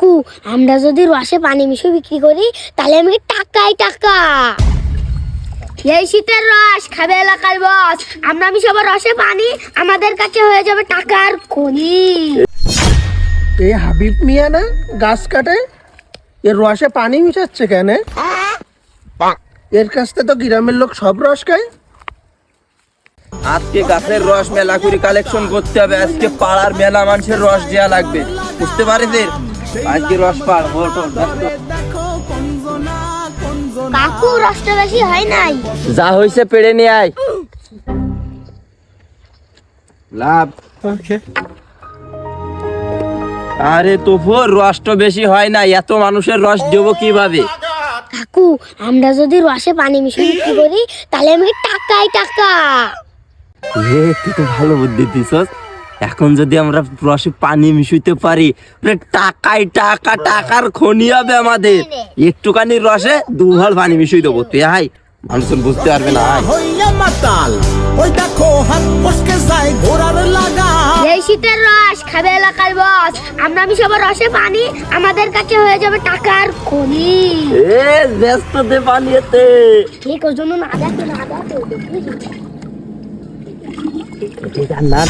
কাকু আমরা যদি রসে পানি মিশিয়ে বিক্রি করি তাহলে আমি টাকাই টাকা। এই শীতের রস খাবে এলাকার বস। আমরা মিশাবো রসে পানি আমাদের কাছে হয়ে যাবে টাকার খনি। এ হাবিব মিয়া না গাছ কাটে? এর রসে পানি মিশাচ্ছে কেন? এর কাছ থেকে তো গ্রামের লোক সব রস খায়। আজকে গাছের রস মেলা করে কালেকশন করতে হবে আজকে পাড়ার মেলা মানুষের রস দেওয়া লাগবে। বুঝতে পারিস? আজকে রস কাকু রসটা বেশি হয় নাই। যা হইছে পেড়ে নিয়ে আয়। লাভ। আরে তোফর রসটা বেশি হয় না এত মানুষের রস দেবো কীভাবে? কাকু আমরা যদি রসে পানি মিশিয়ে বিক্রি করি তাহলে আমি টাকাই টাকা। এ তুই তো ভালো বুদ্ধি দিছস। এখন যদি আমরা রসে পানি মিশাইতে পারি টাকাই টাকা টাকার খনি হবে আমাদের। একটুখানি রসে দুভাল পানি মিশিয়ে দেবো। তুই হাই মানুষ বুঝতে পারবে না আয়। হইয়া মাতাল ওই দেখো হাত ফসকে যায় ঘোড়ার লাগা। এই শীতের রস খাবে এলাকার বস। আমরা মিশাবো রসে পানি আমাদের কাছে হয়ে যাবে টাকার খনি। এ ব্যস্ত দে পানিতে ঠিক ওই জন্য না দেখো না দেখো না।